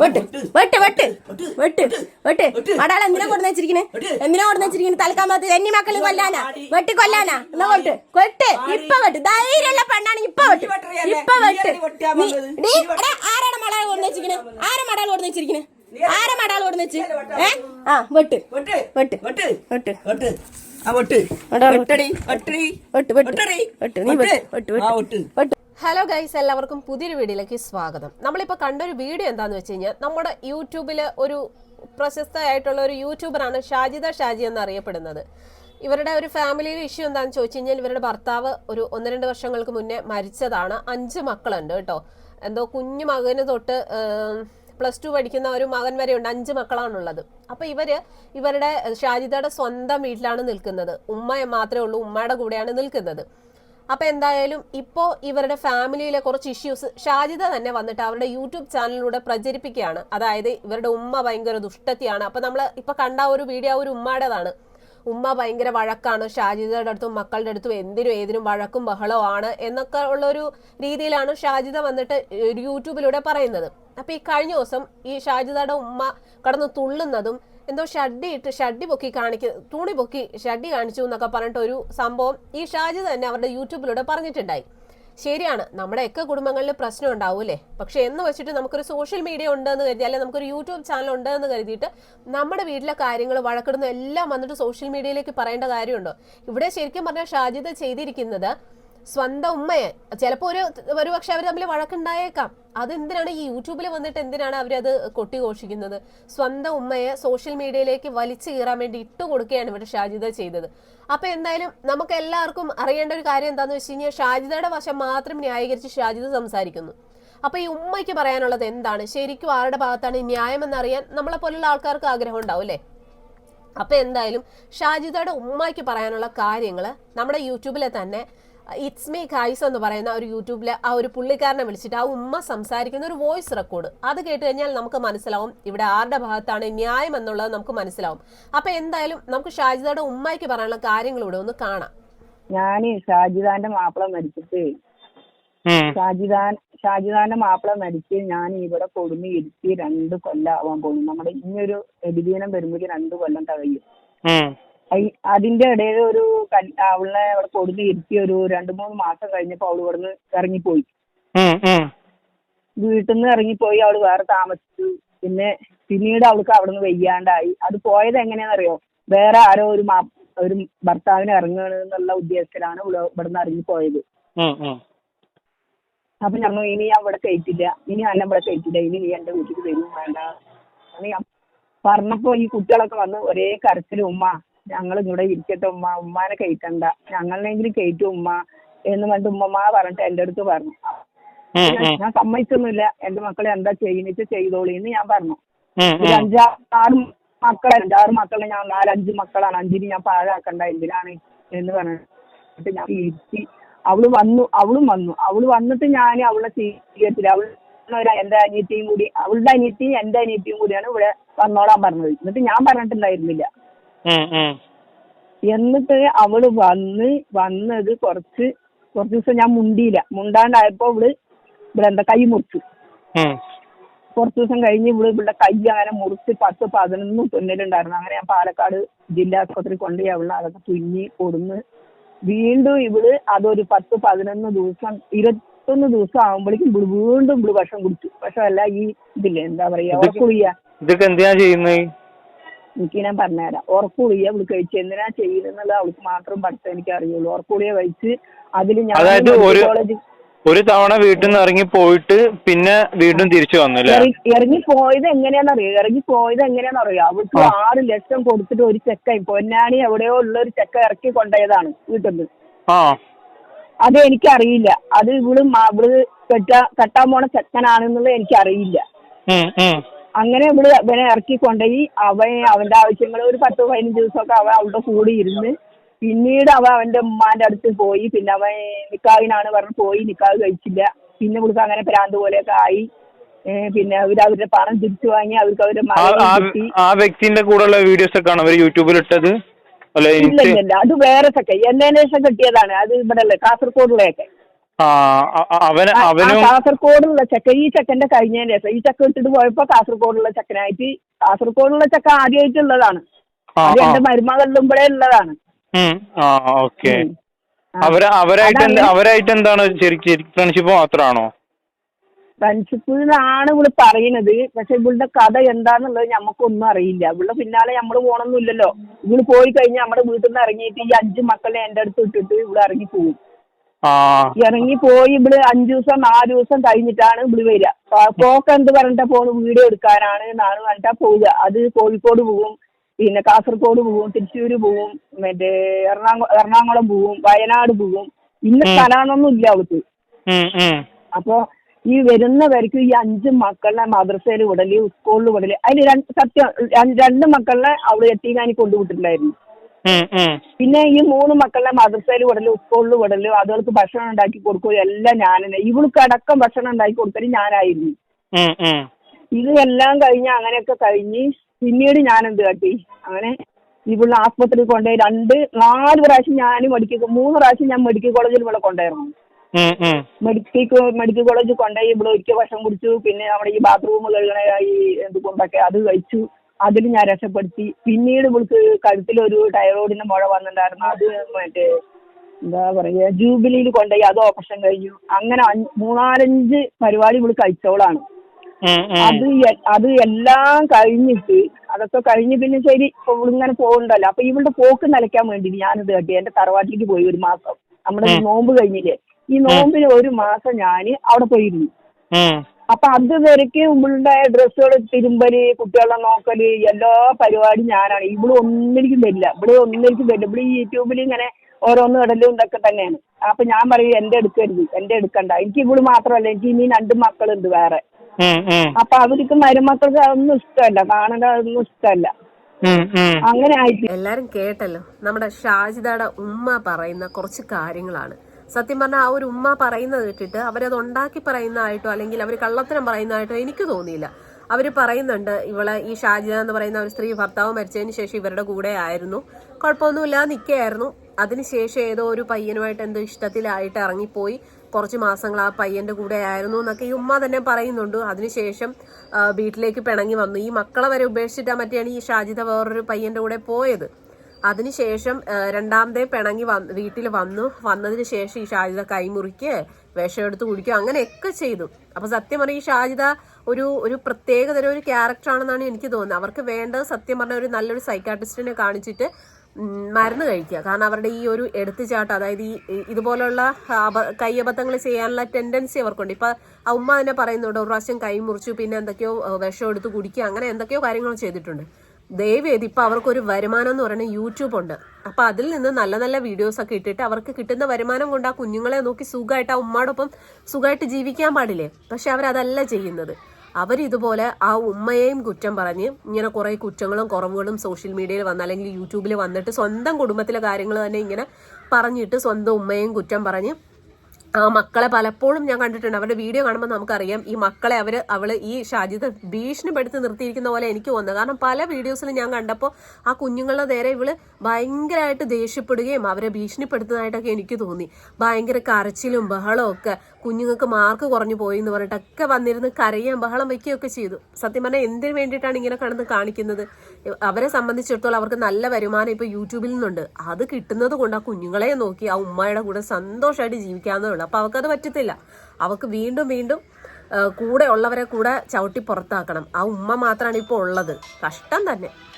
വെട്ട് വെട്ട് വെട്ട് വെട്ട് വെട്ട് മടാൾ എന്തിനാ കൊടുന്ന് വെച്ചിരിക്കണേ? എന്തിനാ കൊടുന്ന് വെച്ചിരിക്കണേ? തൽക്കാമത്ത് എന്നെ മക്കൾ കൊല്ലാനാ. വെട്ടി കൊല്ലാനാ. എന്നാ വെട്ട് വെട്ട് ഇപ്പൊ വെട്ട്. ധൈര്യമുള്ള പെണ്ണാണെങ്കിൽ ഇപ്പൊ വെട്ട്. ഇപ്പൊ വെട്ട്. ആരാടെ മടാൾ കൊടുന്ന് വെച്ചിരിക്കണേ? ആരാ മടാൾ കൊടുന്ന് വെച്ചിരിക്കണേ? ആരാ മടാൾ കൊടുന്ന് വെച്ച്? ഏ? ആ വെട്ട്. വെട്ട്. വെട്ട്. വെട്ട്. വെട്ട്. വെട്ടടി. വെട്ടടി. വെട്ട് വെട്ട്. വെട്ടടി. വെട്ട്. നീ വെട്ട്. വെട്ട്. വെട്ട്. ഹലോ ഗൈസ് എല്ലാവർക്കും പുതിയൊരു വീഡിയോയിലേക്ക് സ്വാഗതം. നമ്മളിപ്പോൾ കണ്ടൊരു വീഡിയോ എന്താന്ന് വെച്ച് കഴിഞ്ഞാൽ നമ്മുടെ യൂട്യൂബിൽ ഒരു പ്രശസ്തയായിട്ടുള്ള ഒരു യൂട്യൂബറാണ് ഷാജിദ ഷാജി എന്ന് എന്നറിയപ്പെടുന്നത്. ഇവരുടെ ഒരു ഫാമിലിയിൽ ഇഷ്യൂ എന്താണെന്ന് ചോദിച്ചു കഴിഞ്ഞാൽ ഇവരുടെ ഭർത്താവ് ഒരു ഒന്ന് രണ്ട് വർഷങ്ങൾക്ക് മുന്നേ മരിച്ചതാണ്. അഞ്ച് മക്കളുണ്ട് കേട്ടോ. എന്തോ കുഞ്ഞു മകന് തൊട്ട് പ്ലസ് ടു പഠിക്കുന്ന ഒരു മകൻ വരെയുണ്ട് അഞ്ച് മക്കളാണുള്ളത്. അപ്പൊ ഇവർ ഇവരുടെ ഷാജിദയുടെ സ്വന്തം വീട്ടിലാണ് നിൽക്കുന്നത്. ഉമ്മ മാത്രമേ ഉള്ളൂ ഉമ്മയുടെ കൂടെയാണ് നിൽക്കുന്നത്. അപ്പൊ എന്തായാലും ഇപ്പോ ഇവരുടെ ഫാമിലിയിലെ കുറച്ച് ഇഷ്യൂസ് ഷാജിദ തന്നെ വന്നിട്ട് അവരുടെ യൂട്യൂബ് ചാനലിലൂടെ പ്രചരിപ്പിക്കുകയാണ്. അതായത് ഇവരുടെ ഉമ്മ ഭയങ്കര ദുഷ്ടത്തിയാണ്. അപ്പൊ നമ്മൾ ഇപ്പൊ കണ്ട ഒരു വീഡിയോ ഒരു ഉമ്മയുടേതാണ് ഉമ്മ ഭയങ്കര വഴക്കാണ്. ഷാജിദയുടെ അടുത്തും മക്കളുടെ അടുത്തും എന്തിനും ഏതിനും വഴക്കും ബഹളമാണ് എന്നൊക്കെ ഉള്ള ഒരു രീതിയിലാണ് ഷാജിദ വന്നിട്ട് യൂട്യൂബിലൂടെ പറയുന്നത്. അപ്പൊ ഈ കഴിഞ്ഞ ദിവസം ഈ ഷാജിദയുടെ ഉമ്മ കടന്ന് തുള്ളുന്നതും എന്തോ ഷഡ്ഡി ഇട്ട് ഷഡ്ഡി പൊക്കി കാണിക്ക തൂണി പൊക്കി ഷഡ്ഡി കാണിച്ചു എന്നൊക്കെ പറഞ്ഞിട്ട് ഒരു സംഭവം ഈ ഷാജിദ് തന്നെ അവരുടെ യൂട്യൂബിലൂടെ പറഞ്ഞിട്ടുണ്ടായി. ശരിയാണ് നമ്മുടെയൊക്കെ കുടുംബങ്ങളിൽ പ്രശ്നം ഉണ്ടാവൂലേ പക്ഷെ എന്ന് വെച്ചിട്ട് നമുക്കൊരു സോഷ്യൽ മീഡിയ ഉണ്ടെന്ന് കരുതി അല്ലെങ്കിൽ നമുക്കൊരു യൂട്യൂബ് ചാനൽ ഉണ്ട് എന്ന് കരുതിയിട്ട് നമ്മുടെ വീട്ടിലെ കാര്യങ്ങൾ വഴക്കിടുന്ന എല്ലാം വന്നിട്ട് സോഷ്യൽ മീഡിയയിലേക്ക് പറയേണ്ട കാര്യമുണ്ടോ? ഇവിടെ ശരിക്കും പറഞ്ഞാൽ ഷാജിദ് ചെയ്തിരിക്കുന്നത് സ്വന്തം ഉമ്മയെ. ചിലപ്പോ ഒരു ഒരു പക്ഷെ അവർ തമ്മിൽ വഴക്കുണ്ടായേക്കാം. അതെന്തിനാണ് ഈ യൂട്യൂബിൽ വന്നിട്ട് എന്തിനാണ് അവരത് കൊട്ടിഘോഷിക്കുന്നത്? സ്വന്തം ഉമ്മയെ സോഷ്യൽ മീഡിയയിലേക്ക് വലിച്ചു കീറാൻ വേണ്ടി ഇട്ട് കൊടുക്കുകയാണ് ഇവിടെ ഷാജിദ ചെയ്തത്. അപ്പൊ എന്തായാലും നമുക്ക് എല്ലാവർക്കും അറിയേണ്ട ഒരു കാര്യം എന്താന്ന് വെച്ച് കഴിഞ്ഞാൽ ഷാജിദയുടെ വശം മാത്രം ന്യായീകരിച്ച് ഷാജിദ സംസാരിക്കുന്നു. അപ്പൊ ഈ ഉമ്മയ്ക്ക് പറയാനുള്ളത് എന്താണ്? ശരിക്കും ആരുടെ ഭാഗത്താണ് ന്യായം എന്നറിയാൻ നമ്മളെ പോലുള്ള ആൾക്കാർക്ക് ആഗ്രഹം ഉണ്ടാവും അല്ലേ? അപ്പൊ എന്തായാലും ഷാജിദയുടെ ഉമ്മയ്ക്ക് പറയാനുള്ള കാര്യങ്ങൾ നമ്മുടെ യൂട്യൂബിലെ തന്നെ ഇറ്റ്സ് മീ ഖൈസ് എന്ന് പറയുന്ന ഒരു യൂട്യൂബിലെ ആ ഒരു പുള്ളിക്കാരനെ വിളിച്ചിട്ട് ആ ഉമ്മ സംസാരിക്കുന്ന ഒരു വോയിസ് റെക്കോർഡ് അത് കേട്ട് കഴിഞ്ഞാൽ നമുക്ക് മനസ്സിലാവും ഇവിടെ ആരുടെ ഭാഗത്താണ് ന്യായം എന്നുള്ളത് നമുക്ക് മനസ്സിലാവും. അപ്പൊ എന്തായാലും നമുക്ക് ഷാജിദയുടെ ഉമ്മയ്ക്ക് പറയാനുള്ള കാര്യങ്ങളൂടെ ഒന്ന് കാണാം. ഞാൻ ഷാജിദാന്റെ മാപ്പിള മരിച്ചിട്ട് ഷാജിദാൻ ഷാജിദാന്റെ മാപ്പിള മരിച്ച് ഞാൻ ഇവിടെ കൊടുമി ഇരുത്തി രണ്ട് കൊല്ലാവാൻ പോകുന്നു നമ്മുടെ ഇനിയൊരു എബിദീനം വരുമ്പോൾ രണ്ട് കൊല്ലം തകയും. അതിന്റെ ഇടയിൽ ഒരു അവളെ അവിടെ കൊടുന്ന് ഇരുത്തി ഒരു രണ്ടു മൂന്ന് മാസം കഴിഞ്ഞപ്പോ അവൾ ഇവിടുന്ന് ഇറങ്ങിപ്പോയി. വീട്ടിൽ നിന്ന് ഇറങ്ങിപ്പോയി അവൾ വേറെ താമസിച്ചു. പിന്നെ പിന്നീട് അവൾക്ക് അവിടെ നിന്ന് വയ്യാണ്ടായി. അത് പോയത് എങ്ങനെയാണെന്നറിയോ? വേറെ ആരോ ഒരു മാ ഒരു ഭർത്താവിനെ ഇറങ്ങുകയാണ് എന്നുള്ള ഉദ്ദേശത്തിലാണ് ഇവിടുന്ന് ഇറങ്ങിപ്പോയത്. അപ്പൊ ഞങ്ങൾ ഇനി ഞാൻ ഇവിടെ കയറ്റില്ല. ഇനി അല്ല ഇവിടെ കയറ്റില്ല. ഇനി നീ എന്റെ വീട്ടിൽ വരും വേണ്ട. ഞാൻ പറഞ്ഞപ്പോ ഈ കുട്ടികളൊക്കെ വന്ന് ഒരേ കരച്ചിലും ഉമ്മ ഞങ്ങൾ ഇവിടെ ഇരിക്കട്ടെ ഉമ്മ ഉമ്മാനെ കയറ്റണ്ട. ഞങ്ങളെങ്കിലും കയറ്റും ഉമ്മ എന്ന് പറഞ്ഞിട്ട് ഉമ്മമ്മ പറഞ്ഞിട്ട് എന്റെ അടുത്ത് പറഞ്ഞു. ഞാൻ- സമ്മതിച്ചൊന്നുമില്ല. എന്റെ മക്കളെ എന്താ ചെയ്യുന്നിട്ട് ചെയ്തോളി എന്ന് ഞാൻ പറഞ്ഞു. ഒരു അഞ്ചാറ് മക്കളെ അഞ്ചാറ് മക്കളെ ഞാൻ നാലഞ്ച് മക്കളാണ്. അഞ്ചിന് ഞാൻ പാഴാക്കണ്ട എന്തിനാണ് എന്ന് പറഞ്ഞിട്ട് ഞാൻ ഇരുത്തി. അവൾ വന്നു അവളും വന്നു. അവൾ വന്നിട്ട് ഞാൻ അവളെ സ്വീകരിച്ചില്ല. അവൾ എന്റെ അനിയത്തിയും കൂടി അവളുടെ അനിയത്തിയും എന്റെ അനിയത്തിയും കൂടിയാണ് ഇവിടെ വന്നോളാൻ പറഞ്ഞത്. എന്നിട്ട് ഞാൻ പറഞ്ഞിട്ടുണ്ടായിരുന്നില്ല. എന്നിട്ട് അവൾ വന്ന് വന്നത് കുറച്ച് കുറച്ച് ദിവസം ഞാൻ മുണ്ടിയില്ല. മുണ്ടാണ്ടായപ്പോ ഇവൾ ഇവിടെ എന്താ കൈ മുറിച്ചു. കുറച്ച് ദിവസം കഴിഞ്ഞ് ഇവൾ ഇവിടെ കൈ അങ്ങനെ മുറിച്ച് പത്ത് പതിനൊന്ന് തുന്നലുണ്ടായിരുന്നു. അങ്ങനെ ഞാൻ പാലക്കാട് ജില്ലാ ആസ്പത്രി കൊണ്ടുപോയി അവളെ അതൊക്കെ തുന്നി കൊടുന്ന് വീണ്ടും ഇവൾ അതൊരു പത്ത് പതിനൊന്ന് ദിവസം ഇരുപത്തൊന്ന് ദിവസം ആകുമ്പോഴേക്കും ഇവൾ വീണ്ടും ഇവൾ ഭക്ഷണം കുടിച്ചു. പക്ഷെ അല്ല ഈ ഇതില്ലേ എന്താ പറയാ ഉറക്കുളിയ ഇതൊക്കെ എന്തിനാ ചെയ്യുന്നത് എനിക്ക് ഞാൻ പറഞ്ഞുതരാം. ഉറപ്പുളിയ അവൾ കഴിച്ച്. എന്തിനാ ചെയ്യുന്നത് അവൾക്ക് മാത്രം പഠിത്തം എനിക്ക് അറിയുള്ളൂ ഉറപ്പുളിയ കഴിച്ച് അതിൽ ഞാൻ അതായത് ഒരു- ഒരു തവണ വീട്ടിൽ നിന്ന് ഇറങ്ങി പോയിട്ട് പിന്നെ വീണ്ടും തിരിച്ചു വന്നു ഇറങ്ങി പോയത് എങ്ങനെയാണെന്നറിയോ? ഇറങ്ങി പോയത് എങ്ങനെയാണെന്നറിയോ? അവൾക്ക്. ആറ് ലക്ഷം കൊടുത്തിട്ട് ഒരു ചെക്ക പൊന്നാണി എവിടെയോ ഉള്ള ഒരു ചെക്ക ഇറക്കി കൊണ്ടുപോയതാണ് വീട്ടിൽ നിന്ന് അത് എനിക്കറിയില്ല. അത് ഇവൾ ഇവൾ കെട്ടാ കെട്ടാൻ പോണ ചെക്കനാണെന്നുള്ളത് എനിക്കറിയില്ല. അങ്ങനെ ഇവിടെ അവനെ ഇറക്കി കൊണ്ടുപോയി അവൻ അവന്റെ ആവശ്യങ്ങൾ ഒരു പത്ത് പതിനഞ്ച് ദിവസമൊക്കെ അവൻ അവിടെ കൂടി ഇരുന്ന് പിന്നീട് അവൻ അവന്റെ ഉമ്മാന്റെ അടുത്ത് പോയി പിന്നെ അവൻ നിക്കാഹിനാണ് പറഞ്ഞ് പോയി നിക്കാഹ് കഴിച്ചില്ല. പിന്നെ കൊടുക്കാൻ അങ്ങനെ പ്രാന്ത് പോലെയൊക്കെ ആയി. പിന്നെ അവർ അവരുടെ പണം തിരിച്ചു വാങ്ങി അവർക്ക് അവരുടെ ആ വ്യക്തിന്റെ കൂടെയുള്ള വീഡിയോസ് ഒക്കെ ആണ് അവർ യൂട്യൂബിൽ ഇട്ടത് ഇല്ല ഇല്ല അത് വേറെ എൻ എൻ കിട്ടിയതാണ്. അത് ഇവിടെ അല്ലേ കാസർഗോഡിലെയൊക്കെ കാസർഗോഡുള്ള ചെക്ക ഈ ചെക്കന്റെ കഴിഞ്ഞതിന് ശേഷം ഈ ചെക്ക ഇട്ടിട്ട് പോയപ്പോ കാസർഗോഡുള്ള ചെക്കനായിട്ട് കാസർഗോഡുള്ള ചെക്ക ആദ്യമായിട്ടുള്ളതാണ് അത് എന്റെ മരുമകളിലുമ്പോഴേ ഉള്ളതാണ്. ഉം, ആ ഓക്കെ. ഉം. അവരായിട്ട് അവരായിട്ട് എന്താണ് ഫ്രണ്ട്ഷിപ്പ് മാത്രമാണോ ഫ്രണ്ട്ഷിപ്പ് ആണ് ഇവൾ പറയുന്നത് പക്ഷെ ഇവളുടെ കഥ എന്താന്നുള്ളത് നമുക്കൊന്നും അറിയില്ല. ഇവിടെ പിന്നാലെ നമ്മൾ പോണൊന്നുമില്ലല്ലോ. ഇവൾ പോയി കഴിഞ്ഞാൽ നമ്മുടെ വീട്ടിൽ നിന്ന് ഇറങ്ങിയിട്ട് ഈ അഞ്ച് മക്കളെ എന്റെ അടുത്ത് ഇട്ടിട്ട് ഇവിടെ ഇറങ്ങി പോകും ഇറങ്ങി പോയി ഇവിടെ അഞ്ചു ദിവസം നാല് ദിവസം കഴിഞ്ഞിട്ടാണ് ഇവിടെ വരിക പോക്ക് എന്ത് പറഞ്ഞിട്ടാ പോണ് വീഡിയോ എടുക്കാനാണ് എന്നാണ് പറഞ്ഞിട്ടാ പോവുക അത് കോഴിക്കോട് പോകും പിന്നെ കാസർഗോഡ് പോകും തൃശ്ശൂര് പോകും മറ്റേ എറണാകുളം എറണാകുളം പോകും വയനാട് പോകും ഇന്ന ഉം. സ്ഥലമാണെന്നൊന്നും ഇല്ല അവൾക്ക്. അപ്പൊ ഈ വരുന്നവർക്ക് ഈ അഞ്ച് മക്കളെ മദ്രസയിൽ വിടൽ സ്കൂളിൽ വിടൽ അതിന് രണ്ട് സത്യം രണ്ട് മക്കളെ അവൾ എത്തിക്കാനി കൊണ്ടുവിട്ടിട്ടുണ്ടായിരുന്നു. പിന്നെ ഈ മൂന്ന് മക്കളുടെ മദ്രസയിൽ വിടലും സ്കൂളിൽ വിടലും അതുകൾക്ക് ഭക്ഷണം ഉണ്ടാക്കി കൊടുക്കുകയും എല്ലാം ഞാൻ ഇവൾക്ക് അടക്കം ഭക്ഷണം ഉണ്ടാക്കി കൊടുക്കലും ഞാനായിരുന്നു. ഇതെല്ലാം കഴിഞ്ഞ് അങ്ങനെയൊക്കെ കഴിഞ്ഞ് പിന്നീട് ഞാൻ എന്ത് കാട്ടി? അങ്ങനെ ഇവിടെ ആസ്പത്രിയിൽ കൊണ്ടുപോയി രണ്ട് നാല് പ്രാവശ്യം ഞാൻ മെഡിക്കൽ മൂന്ന് പ്രാവശ്യം ഞാൻ മെഡിക്കൽ കോളേജിൽ ഇവിടെ കൊണ്ടുപോയിരുന്നു. മെഡിക്കൽ മെഡിക്കൽ കോളേജിൽ കൊണ്ടുപോയി ഇവിടെ ഒരിക്കൽ ഭക്ഷണം കുടിച്ചു. പിന്നെ നമ്മുടെ ഈ ബാത്റൂം കഴുകണ ഈ എന്തുകൊണ്ടൊക്കെ അത് കഴിച്ചു. അതിൽ ഞാൻ രക്ഷപ്പെടുത്തി. പിന്നീട് ഇവൾക്ക് കഴുത്തിലൊരു ടൈറോയിഡിന്റെ മുഴ വന്നിട്ടുണ്ടായിരുന്നു. അത് മറ്റേ എന്താ പറയുക ജൂബിലിയിൽ കൊണ്ടുപോയി. അത് ഓപ്പറേഷൻ കഴിഞ്ഞു. അങ്ങനെ മൂന്നാലഞ്ച് പരിപാടി ഇവൾ ഉം. അത് അത് എല്ലാം കഴിഞ്ഞിട്ട് അതൊക്കെ കഴിഞ്ഞ് പിന്നെ ശരി ഇങ്ങനെ പോകുന്നുണ്ടല്ലോ അപ്പൊ ഇവളുടെ പോക്ക് നിലയ്ക്കാൻ വേണ്ടി ഞാനിത് കട്ടി. എന്റെ തറവാട്ടിലേക്ക് പോയി ഒരു മാസം. നമ്മുടെ നോമ്പ് കഴിഞ്ഞില്ലേ? ഈ നോമ്പിന് ഒരു മാസം ഞാൻ അവിടെ പോയിരുന്നു. ഉം. അത് വരയ്ക്ക് ഇവളുടെ ഡ്രസ്സുകൾ തിരുമ്പൽ കുട്ടികളെ നോക്കൽ എല്ലാ പരിപാടി ഞാനാണ്. ഇവൾ ഒന്നിലേക്കും തരില്ല ഇവിടെ ഒന്നിലേക്കും തരില്ല ഇവിടെ ഈ യൂട്യൂബിൽ ഇങ്ങനെ ഓരോന്ന് ഇടലും ഇതൊക്കെ തന്നെയാണ്. അപ്പൊ ഞാൻ പറയും എന്റെ എടുക്കരുത്. എന്റെ എടുക്കണ്ട. എനിക്ക് ഇവൾ മാത്രമല്ല. എനിക്ക് ഇനി രണ്ട് മക്കളുണ്ട് വേറെ. അപ്പൊ അവർക്ക് മരുമക്കൾക്ക് അതൊന്നും ഇഷ്ടമല്ല. കാണാൻ അതൊന്നും ഇഷ്ടമല്ല. അങ്ങനെ ആയിട്ട് എല്ലാരും കേട്ടല്ലോ. നമ്മുടെ ഷാജിദയുടെ ഉമ്മ പറയുന്ന കുറച്ച് കാര്യങ്ങളാണ്. സത്യം പറഞ്ഞാൽ ആ ഒരു ഉമ്മ പറയുന്നത് കേട്ടിട്ട് അവരത് ഉണ്ടാക്കി പറയുന്നതായിട്ടോ അല്ലെങ്കിൽ അവർ കള്ളത്തരം പറയുന്നതായിട്ടോ എനിക്ക് തോന്നിയില്ല. അവർ പറയുന്നുണ്ട് ഇവളെ ഈ ഷാജിദ എന്ന് പറയുന്ന ഒരു സ്ത്രീ ഭർത്താവ് മരിച്ചതിന് ശേഷം ഇവരുടെ കൂടെ ആയിരുന്നു. കുഴപ്പമൊന്നുമില്ല നിൽക്കുകയായിരുന്നു അതിനുശേഷം ഏതോ ഒരു പയ്യനുമായിട്ട് എന്തോ ഇഷ്ടത്തിലായിട്ട് ഇറങ്ങിപ്പോയി. കുറച്ച് മാസങ്ങൾ ആ പയ്യന്റെ കൂടെ ആയിരുന്നു എന്നൊക്കെ ഈ ഉമ്മ തന്നെ പറയുന്നുണ്ട്. അതിനുശേഷം വീട്ടിലേക്ക് പിണങ്ങി വന്നു. ഈ മക്കളെ വരെ ഉപേക്ഷിച്ചിട്ടാ മറ്റെയാണ് ഈ ഷാജിദ വേറൊരു പയ്യന്റെ കൂടെ പോയത്. അതിനുശേഷം രണ്ടാമതേ പിണങ്ങി വന്ന് വീട്ടിൽ വന്നു. വന്നതിന് ശേഷം ഈ ഷാജിത കൈമുറിക്ക് വിഷം എടുത്ത് കുടിക്കുക അങ്ങനെയൊക്കെ ചെയ്തു. അപ്പൊ സത്യം പറഞ്ഞാൽ ഈ ഷാജിത ഒരു ഒരു പ്രത്യേകതരം ഒരു ക്യാരക്ടർ ആണെന്നാണ് എനിക്ക് തോന്നുന്നത്. അവർക്ക് വേണ്ടത് സത്യം പറഞ്ഞ ഒരു നല്ലൊരു സൈക്കാട്രിസ്റ്റിനെ കാണിച്ചിട്ട് മരുന്ന് കഴിക്കുക. കാരണം അവരുടെ ഈ ഒരു എടുത്തുചാട്ടം അതായത് ഈ ഇതുപോലുള്ള അബ കൈയബദ്ധങ്ങൾ ചെയ്യാനുള്ള ടെൻഡൻസി അവർക്കുണ്ട്. ഇപ്പൊ ആ ഉമ്മ തന്നെ പറയുന്നുണ്ട് ഒരു പ്രാവശ്യം കൈ മുറിച്ചു പിന്നെ എന്തൊക്കെയോ വിഷം എടുത്ത് കുടിക്കുക അങ്ങനെ എന്തൊക്കെയോ കാര്യങ്ങൾ ചെയ്തിട്ടുണ്ട്. ദയവ് ഇപ്പോൾ അവർക്കൊരു വരുമാനം എന്ന് പറയുന്നത് യൂട്യൂബ് ഉണ്ട്. അപ്പം അതിൽ നിന്ന് നല്ല നല്ല വീഡിയോസ് ഒക്കെ ഇട്ടിട്ട് അവർക്ക് കിട്ടുന്ന വരുമാനം കൊണ്ട് ആ കുഞ്ഞുങ്ങളെ നോക്കി സുഖമായിട്ട് ആ ഉമ്മയോടൊപ്പം സുഖമായിട്ട് ജീവിക്കാൻ പാടില്ലേ? പക്ഷെ അവരതല്ല ചെയ്യുന്നത്. അവരിതുപോലെ ആ ഉമ്മയെയും കുറ്റം പറഞ്ഞ് ഇങ്ങനെ കുറേ കുറ്റങ്ങളും കുറവുകളും സോഷ്യൽ മീഡിയയിൽ വന്ന അല്ലെങ്കിൽ യൂട്യൂബിൽ വന്നിട്ട് സ്വന്തം കുടുംബത്തിലെ കാര്യങ്ങൾ തന്നെ ഇങ്ങനെ പറഞ്ഞിട്ട് സ്വന്തം ഉമ്മയെയും കുറ്റം പറഞ്ഞ് ആ മക്കളെ പലപ്പോഴും ഞാൻ കണ്ടിട്ടുണ്ട്. അവരുടെ വീഡിയോ കാണുമ്പോൾ നമുക്കറിയാം ഈ മക്കളെ അവർ അവൾ ഈ ഷാജിദ് ഭീഷണിപ്പെടുത്തി നിർത്തിയിരിക്കുന്ന പോലെ എനിക്ക് തോന്നുന്നത് കാരണം പല വീഡിയോസിലും ഞാൻ കണ്ടപ്പോൾ ആ കുഞ്ഞുങ്ങളുടെ നേരെ ഇവൾ ഭയങ്കരമായിട്ട് ദേഷ്യപ്പെടുകയും അവരെ ഭീഷണിപ്പെടുത്തുന്നതായിട്ടൊക്കെ എനിക്ക് തോന്നി. ഭയങ്കര കരച്ചിലും ബഹളവും ഒക്കെ. കുഞ്ഞുങ്ങൾക്ക് മാർക്ക് കുറഞ്ഞു പോയി എന്ന് പറഞ്ഞിട്ടൊക്കെ വന്നിരുന്ന് കരയുകയും ബഹളം വയ്ക്കുകയൊക്കെ ചെയ്തു. സത്യം പറഞ്ഞാൽ എന്തിനു വേണ്ടിയിട്ടാണ് ഇങ്ങനെ കടന്ന് കാണിക്കുന്നത്? അവരെ സംബന്ധിച്ചിടത്തോളം അവർക്ക് നല്ല വരുമാനം ഇപ്പൊ യൂട്യൂബിൽ നിന്നുണ്ട്. അത് കിട്ടുന്നത് കൊണ്ട് ആ കുഞ്ഞുങ്ങളെ നോക്കി ആ ഉമ്മയുടെ കൂടെ സന്തോഷമായിട്ട് ജീവിക്കാവുന്നേ ഉള്ളൂ അപ്പൊ അവൾക്കത് പറ്റത്തില്ല. അവൾക്ക് വീണ്ടും വീണ്ടും കൂടെ ഉള്ളവരെ കൂടെ ചവിട്ടി പുറത്താക്കണം. ആ ഉമ്മ മാത്രമാണ് ഇപ്പോൾ ഉള്ളത്. കഷ്ടം തന്നെ.